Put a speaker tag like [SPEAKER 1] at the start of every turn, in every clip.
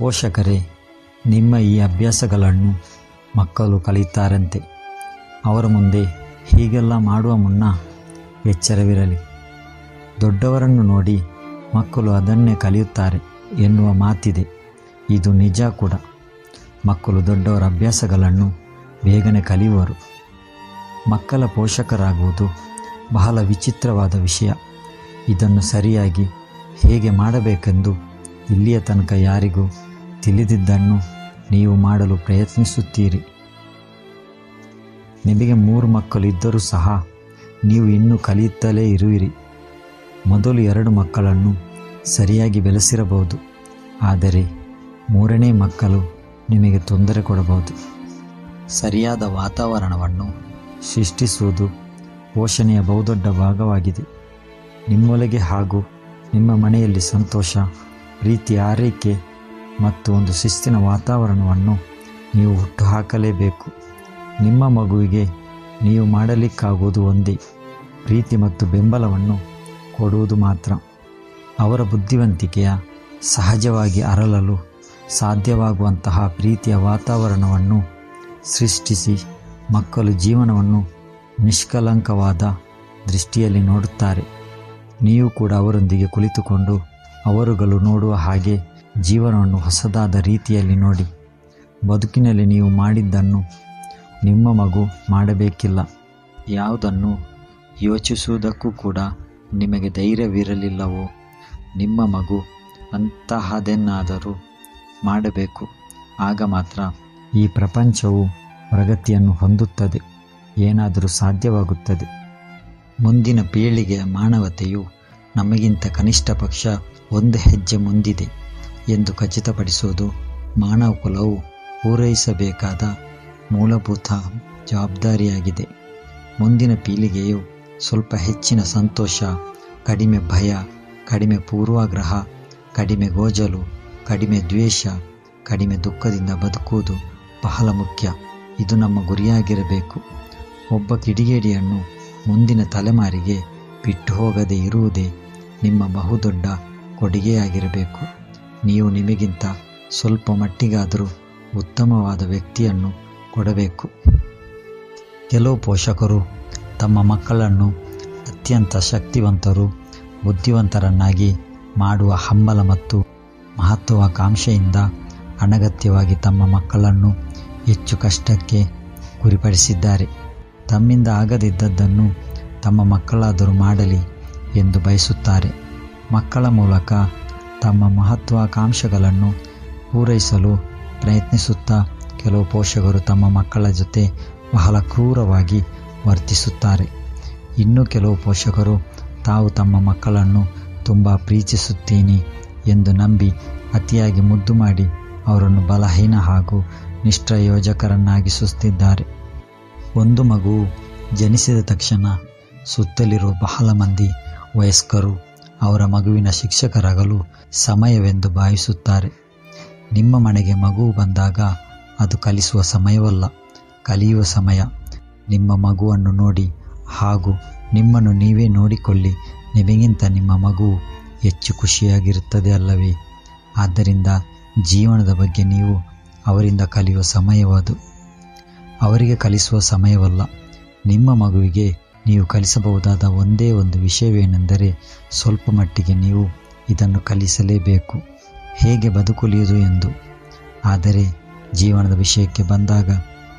[SPEAKER 1] ಪೋಷಕರೇ, ನಿಮ್ಮ ಈ ಅಭ್ಯಾಸಗಳನ್ನು ಮಕ್ಕಳು ಕಲಿತಾರಂತೆ ಅವರ ಮುಂದೆ ಹೀಗೆಲ್ಲ ಮಾಡುವ ಮುನ್ನ ಎಚ್ಚರವಿರಲಿ. ದೊಡ್ಡವರನ್ನು ನೋಡಿ ಮಕ್ಕಳು ಅದನ್ನೇ ಕಲಿಯುತ್ತಾರೆ ಎನ್ನುವ ಮಾತಿದೆ. ಇದು ನಿಜ ಕೂಡ. ಮಕ್ಕಳು ದೊಡ್ಡವರ ಅಭ್ಯಾಸಗಳನ್ನು ಬೇಗನೆ ಕಲಿಯುವರು. ಮಕ್ಕಳ ಪೋಷಕರಾಗುವುದು ಬಹಳ ವಿಚಿತ್ರವಾದ ವಿಷಯ. ಇದನ್ನು ಸರಿಯಾಗಿ ಹೇಗೆ ಮಾಡಬೇಕೆಂದು ಇಲ್ಲಿಯ ತನಕ ಯಾರಿಗೂ ತಿಳಿದಿದ್ದನ್ನು ನೀವು ಮಾಡಲು ಪ್ರಯತ್ನಿಸುತ್ತೀರಿ. ನಿಮಗೆ ಮೂರು ಮಕ್ಕಳು ಇದ್ದರೂ ಸಹ ನೀವು ಇನ್ನೂ ಕಲಿಯುತ್ತಲೇ ಇರುವಿರಿ. ಮೊದಲು ಎರಡು ಮಕ್ಕಳನ್ನು ಸರಿಯಾಗಿ ಬೆಳೆಸಿರಬಹುದು. ಆದರೆ ಮೂರನೇ ಮಕ್ಕಳು ನಿಮಗೆ ತೊಂದರೆ ಕೊಡಬಹುದು. ಸರಿಯಾದ ವಾತಾವರಣವನ್ನು ಸೃಷ್ಟಿಸುವುದು ಪೋಷಣೆಯ ಬಹುದೊಡ್ಡ ಭಾಗವಾಗಿದೆ. ನಿಮ್ಮೊಳಗೆ ಹಾಗೂ ನಿಮ್ಮ ಮನೆಯಲ್ಲಿ ಸಂತೋಷ, ಪ್ರೀತಿ, ಆರೈಕೆ ಮತ್ತು ಒಂದು ಶಿಸ್ತಿನ ವಾತಾವರಣವನ್ನು ನೀವು ಹುಟ್ಟುಹಾಕಲೇಬೇಕು. ನಿಮ್ಮ ಮಗುವಿಗೆ ನೀವು ಮಾಡಲಿಕ್ಕಾಗುವುದು ಒಂದೇ, ಪ್ರೀತಿ ಮತ್ತು ಬೆಂಬಲವನ್ನು ಕೊಡುವುದು ಮಾತ್ರ. ಅವರ ಬುದ್ಧಿವಂತಿಕೆಯ ಸಹಜವಾಗಿ ಅರಳಲು ಸಾಧ್ಯವಾಗುವಂತಹ ಪ್ರೀತಿಯ ವಾತಾವರಣವನ್ನು ಸೃಷ್ಟಿಸಿ ಮಕ್ಕಳು ಜೀವನವನ್ನು ನಿಷ್ಕಲಂಕವಾದ ದೃಷ್ಟಿಯಲ್ಲಿ ನೋಡುತ್ತಾರೆ. ನೀವು ಕೂಡ ಅವರೊಂದಿಗೆ ಕುಳಿತುಕೊಂಡು ಅವರುಗಳು ನೋಡುವ ಹಾಗೆ ಜೀವನವನ್ನು ಹೊಸದಾದ ರೀತಿಯಲ್ಲಿ ನೋಡಿ. ಬದುಕಿನಲ್ಲಿ ನೀವು ಮಾಡಿದ್ದನ್ನು ನಿಮ್ಮ ಮಗು ಮಾಡಬೇಕಿಲ್ಲ. ಯಾವುದನ್ನು ಯೋಚಿಸುವುದಕ್ಕೂ ಕೂಡ ನಿಮಗೆ ಧೈರ್ಯವಿರಲಿಲ್ಲವೋ? ನಿಮ್ಮ ಮಗು ಅಂತಹದನ್ನಾದರೂ ಮಾಡಬೇಕು. ಆಗ ಮಾತ್ರ ಈ ಪ್ರಪಂಚವು ಪ್ರಗತಿಯನ್ನು ಹೊಂದುತ್ತದೆ. ಏನಾದರೂ ಸಾಧ್ಯವಾಗುತ್ತದೆ. ಮುಂದಿನ ಪೀಳಿಗೆಯ ಮಾನವತೆಯು ನಮಗಿಂತ ಕನಿಷ್ಠ ಪಕ್ಷ ಒಂದು ಹೆಜ್ಜೆ ಮುಂದಿದೆ. ಎಂದು ಖಚಿತಪಡಿಸುವುದು ಮಾನವ ಕುಲವು ಪೂರೈಸಬೇಕಾದ ಮೂಲಭೂತ ಜವಾಬ್ದಾರಿಯಾಗಿದೆ. ಮುಂದಿನ ಪೀಳಿಗೆಯು ಸ್ವಲ್ಪ ಹೆಚ್ಚಿನ ಸಂತೋಷ, ಕಡಿಮೆ ಭಯ, ಕಡಿಮೆ ಪೂರ್ವಾಗ್ರಹ, ಕಡಿಮೆ ಗೋಜಲು, ಕಡಿಮೆ ದ್ವೇಷ, ಕಡಿಮೆ ದುಃಖದಿಂದ ಬದುಕುವುದು ಬಹಳ ಮುಖ್ಯ. ಇದು ನಮ್ಮ ಗುರಿಯಾಗಿರಬೇಕು. ಒಬ್ಬ ಕಿಡಿಗೇಡಿಯನ್ನು ಮುಂದಿನ ತಲೆಮಾರಿಗೆ ಬಿಟ್ಟು ಹೋಗದೆ ಇರುವುದೇ ನಿಮ್ಮ ಬಹುದೊಡ್ಡ ಕೊಡುಗೆಯಾಗಿರಬೇಕು. ನೀವು ನಿಮಗಿಂತ ಸ್ವಲ್ಪ ಮಟ್ಟಿಗಾದರೂ ಉತ್ತಮವಾದ ವ್ಯಕ್ತಿಯನ್ನು ಕೊಡಬೇಕು. ಕೆಲವು ಪೋಷಕರು ತಮ್ಮ ಮಕ್ಕಳನ್ನು ಅತ್ಯಂತ ಶಕ್ತಿವಂತರು, ಬುದ್ಧಿವಂತರನ್ನಾಗಿ ಮಾಡುವ ಹಂಬಲ ಮತ್ತು ಮಹತ್ವಾಕಾಂಕ್ಷೆಯಿಂದ ಅನಗತ್ಯವಾಗಿ ತಮ್ಮ ಮಕ್ಕಳನ್ನು ಹೆಚ್ಚು ಕಷ್ಟಕ್ಕೆ ಗುರಿಪಡಿಸಿದ್ದಾರೆ. ತಮ್ಮಿಂದ ಆಗದಿದ್ದದ್ದನ್ನು ತಮ್ಮ ಮಕ್ಕಳಾದರೂ ಮಾಡಲಿ ಎಂದು ಬಯಸುತ್ತಾರೆ. ಮಕ್ಕಳ ಮೂಲಕ ತಮ್ಮ ಮಹತ್ವಾಕಾಂಕ್ಷೆಗಳನ್ನು ಪೂರೈಸಲು ಪ್ರಯತ್ನಿಸುತ್ತಾ ಕೆಲವು ಪೋಷಕರು ತಮ್ಮ ಮಕ್ಕಳ ಜೊತೆ ಬಹಳ ಕ್ರೂರವಾಗಿ ವರ್ತಿಸುತ್ತಾರೆ. ಇನ್ನು ಕೆಲವು ಪೋಷಕರು, ತಾವು ತಮ್ಮ ಮಕ್ಕಳನ್ನು ತುಂಬ ಪ್ರೀತಿಸುತ್ತೀನಿ ಎಂದು ನಂಬಿ ಅತಿಯಾಗಿ ಮುದ್ದು ಮಾಡಿ ಅವರನ್ನು ಬಲಹೀನ ಹಾಗೂ ನಿಷ್ಪ್ರಯೋಜಕರನ್ನಾಗಿಸುತ್ತಿದ್ದಾರೆ ಒಂದು ಮಗು ಜನಿಸಿದ ತಕ್ಷಣ ಸುತ್ತಲಿರುವ ಬಹಳ ಮಂದಿ ವಯಸ್ಕರು ಅವರ ಮಗುವಿನ ಶಿಕ್ಷಕರಾಗಲು ಸಮಯವೆಂದು ಭಾವಿಸುತ್ತಾರೆ. ನಿಮ್ಮ ಮನೆಗೆ ಮಗು ಬಂದಾಗ ಅದು ಕಲಿಸುವ ಸಮಯವಲ್ಲ. ಕಲಿಯುವ ಸಮಯ. ನಿಮ್ಮ ಮಗುವನ್ನು ನೋಡಿ ಹಾಗೂ ನಿಮ್ಮನ್ನು ನೀವೇ ನೋಡಿಕೊಳ್ಳಿ. ನಿಮಗಿಂತ ನಿಮ್ಮ ಮಗು ಹೆಚ್ಚು ಖುಷಿಯಾಗಿರುತ್ತದೆ ಅಲ್ಲವೇ? ಆದ್ದರಿಂದ ಜೀವನದ ಬಗ್ಗೆ ನೀವು ಅವರಿಂದ ಕಲಿಯುವ ಸಮಯವದು. ಅವರಿಗೆ ಕಲಿಸುವ ಸಮಯವಲ್ಲ. ನಿಮ್ಮ ಮಗುವಿಗೆ ನೀವು ಕಲಿಸಬಹುದಾದ ಒಂದೇ ಒಂದು ವಿಷಯವೇನೆಂದರೆ ಸ್ವಲ್ಪ ಮಟ್ಟಿಗೆ ನೀವು ಇದನ್ನು ಕಲಿಸಲೇಬೇಕು. ಹೇಗೆ ಬದುಕುಲಿಯುವುದು ಎಂದು. ಆದರೆ ಜೀವನದ ವಿಷಯಕ್ಕೆ ಬಂದಾಗ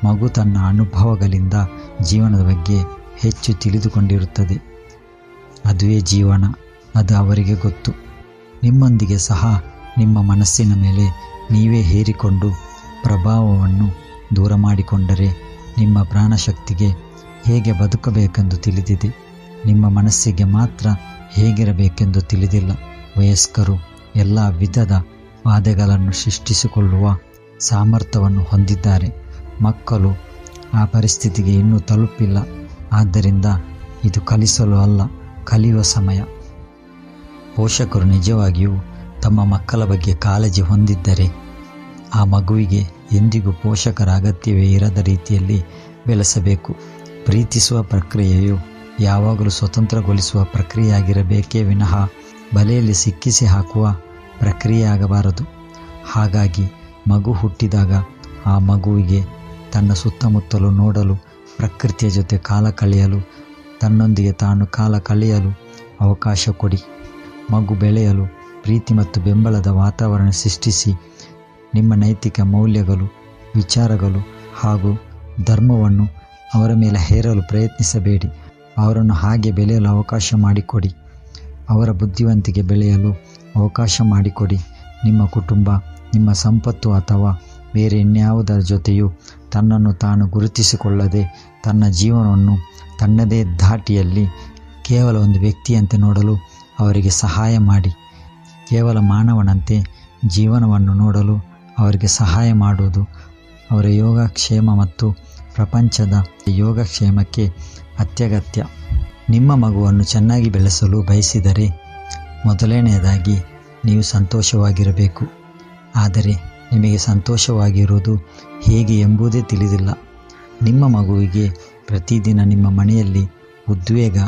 [SPEAKER 1] ಮಗು ತನ್ನ ಅನುಭವಗಳಿಂದ ಜೀವನದ ಬಗ್ಗೆ ಹೆಚ್ಚು ತಿಳಿದುಕೊಂಡಿರುತ್ತದೆ. ಅದುವೇ ಜೀವನ, ಅದು ಅವರಿಗೆ ಗೊತ್ತು. ನಿಮ್ಮೊಂದಿಗೆ ಸಹ ನಿಮ್ಮ ಮನಸ್ಸಿನ ಮೇಲೆ ನೀವೇ ಹೇರಿಕೊಂಡು ಪ್ರಭಾವವನ್ನು ದೂರ ಮಾಡಿಕೊಂಡರೆ ನಿಮ್ಮ ಪ್ರಾಣಶಕ್ತಿಗೆ ಹೇಗೆ ಬದುಕಬೇಕೆಂದು ತಿಳಿದಿದೆ. ನಿಮ್ಮ ಮನಸ್ಸಿಗೆ ಮಾತ್ರ ಹೇಗಿರಬೇಕೆಂದು ತಿಳಿದಿಲ್ಲ. ವಯಸ್ಕರು ಎಲ್ಲ ವಿಧದ ವಾದೆಗಳನ್ನು ಸೃಷ್ಟಿಸಿಕೊಳ್ಳುವ ಸಾಮರ್ಥ್ಯವನ್ನು ಹೊಂದಿದ್ದಾರೆ. ಮಕ್ಕಳು ಆ ಪರಿಸ್ಥಿತಿಗೆ ಇನ್ನೂ ತಲುಪಿಲ್ಲ. ಆದ್ದರಿಂದ ಇದು ಕಲಿಸಲು ಅಲ್ಲ, ಕಲಿಯುವ ಸಮಯ. ಪೋಷಕರು ನಿಜವಾಗಿಯೂ ತಮ್ಮ ಮಕ್ಕಳ ಬಗ್ಗೆ ಕಾಳಜಿ ಹೊಂದಿದ್ದರೆ ಆ ಮಗುವಿಗೆ ಎಂದಿಗೂ ಪೋಷಕರ ಅಗತ್ಯವೇ ಇರದ ರೀತಿಯಲ್ಲಿ ಬೆಳೆಸಬೇಕು. ಪ್ರೀತಿಸುವ ಪ್ರಕ್ರಿಯೆಯು ಯಾವಾಗಲೂ ಸ್ವತಂತ್ರಗೊಳಿಸುವ ಪ್ರಕ್ರಿಯೆಯಾಗಿರಬೇಕೇ ವಿನಃ ಬಲೆಯಲ್ಲಿ ಸಿಕ್ಕಿಸಿ ಹಾಕುವ ಪ್ರಕ್ರಿಯೆಯಾಗಬಾರದು. ಹಾಗಾಗಿ ಮಗು ಹುಟ್ಟಿದಾಗ ಆ ಮಗುವಿಗೆ ತನ್ನ ಸುತ್ತಮುತ್ತಲು ನೋಡಲು, ಪ್ರಕೃತಿಯ ಜೊತೆ ಕಾಲ ಕಳೆಯಲು, ತನ್ನೊಂದಿಗೆ ತಾನು ಕಾಲ ಕಳೆಯಲು ಅವಕಾಶ ಕೊಡಿ. ಮಗು ಬೆಳೆಯಲು ಪ್ರೀತಿ ಮತ್ತು ಬೆಂಬಲದ ವಾತಾವರಣ ಸೃಷ್ಟಿಸಿ ನಿಮ್ಮ ನೈತಿಕ ಮೌಲ್ಯಗಳು, ವಿಚಾರಗಳು ಹಾಗೂ ಧರ್ಮವನ್ನು ಅವರ ಮೇಲೆ ಹೇರಲು ಪ್ರಯತ್ನಿಸಬೇಡಿ. ಅವರನ್ನು ಹಾಗೆ ಬೆಳೆಯಲು ಅವಕಾಶ ಮಾಡಿಕೊಡಿ. ಅವರ ಬುದ್ಧಿವಂತಿಕೆ ಬೆಳೆಯಲು ಅವಕಾಶ ಮಾಡಿಕೊಡಿ. ನಿಮ್ಮ ಕುಟುಂಬ, ನಿಮ್ಮ ಸಂಪತ್ತು ಅಥವಾ ಬೇರೆ ಇನ್ಯಾವುದರ ಜೊತೆಯೂ ತನ್ನನ್ನು ತಾನು ಗುರುತಿಸಿಕೊಳ್ಳದೆ ತನ್ನ ಜೀವನವನ್ನು ತನ್ನದೇ ಧಾಟಿಯಲ್ಲಿ ಕೇವಲ ಒಂದು ವ್ಯಕ್ತಿಯಂತೆ ನೋಡಲು ಅವರಿಗೆ ಸಹಾಯ ಮಾಡಿ. ಕೇವಲ ಮಾನವನಂತೆ ಜೀವನವನ್ನು ನೋಡಲು ಅವರಿಗೆ ಸಹಾಯ ಮಾಡುವುದು ಅವರ ಯೋಗಕ್ಷೇಮ ಮತ್ತು ಪ್ರಪಂಚದ ಯೋಗಕ್ಷೇಮಕ್ಕೆ ಅತ್ಯಗತ್ಯ. ನಿಮ್ಮ ಮಗುವನ್ನು ಚೆನ್ನಾಗಿ ಬೆಳೆಸಲು ಬಯಸಿದರೆ ಮೊದಲನೆಯದಾಗಿ ನೀವು ಸಂತೋಷವಾಗಿರಬೇಕು. ಆದರೆ ನಿಮಗೆ ಸಂತೋಷವಾಗಿರುವುದು ಹೇಗೆ ಎಂಬುದೇ ತಿಳಿದಿಲ್ಲ. ನಿಮ್ಮ ಮಗುವಿಗೆ ಪ್ರತಿದಿನ ನಿಮ್ಮ ಮನೆಯಲ್ಲಿ ಉದ್ವೇಗ,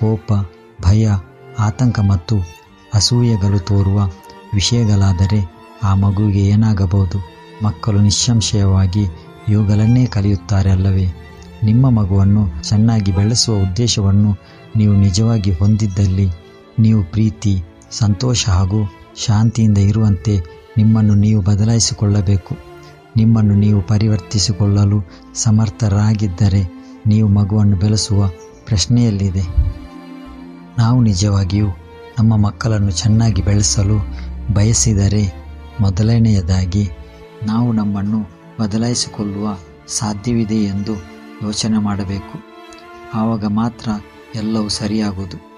[SPEAKER 1] ಕೋಪ, ಭಯ, ಆತಂಕ ಮತ್ತು ಅಸೂಯೆಗಳು ತೋರುವ ವಿಷಯಗಳಾದರೆ ಆ ಮಗುವಿಗೆ ಏನಾಗಬಹುದು? ಮಕ್ಕಳು ನಿಸ್ಸಂಶಯವಾಗಿ ಇವುಗಳನ್ನೇ ಕಲಿಯುತ್ತಾರೆ ಅಲ್ಲವೇ? ನಿಮ್ಮ ಮಗುವನ್ನು ಚೆನ್ನಾಗಿ ಬೆಳೆಸುವ ಉದ್ದೇಶವನ್ನು ನೀವು ನಿಜವಾಗಿ ಹೊಂದಿದ್ದಲ್ಲಿ ನೀವು ಪ್ರೀತಿ, ಸಂತೋಷ ಹಾಗೂ ಶಾಂತಿಯಿಂದ ಇರುವಂತೆ ನಿಮ್ಮನ್ನು ನೀವು ಬದಲಾಯಿಸಿಕೊಳ್ಳಬೇಕು. ನಿಮ್ಮನ್ನು ನೀವು ಪರಿವರ್ತಿಸಿಕೊಳ್ಳಲು ಸಮರ್ಥರಾಗಿದ್ದರೆ ನೀವು ಮಗುವನ್ನು ಬೆಳೆಸುವ ಪ್ರಶ್ನೆಯಲ್ಲಿದೆ. ನಾವು ನಿಜವಾಗಿಯೂ ನಮ್ಮ ಮಕ್ಕಳನ್ನು ಚೆನ್ನಾಗಿ ಬೆಳೆಸಲು ಬಯಸಿದರೆ ಮೊದಲನೆಯದಾಗಿ ನಾವು ನಮ್ಮನ್ನು ಬದಲಾಯಿಸಿಕೊಳ್ಳುವ ಸಾಧ್ಯವಿದೆ ಎಂದು ಯೋಚನೆ ಮಾಡಬೇಕು. ಆವಾಗ ಮಾತ್ರ ಎಲ್ಲವೂ ಸರಿಯಾಗುವುದು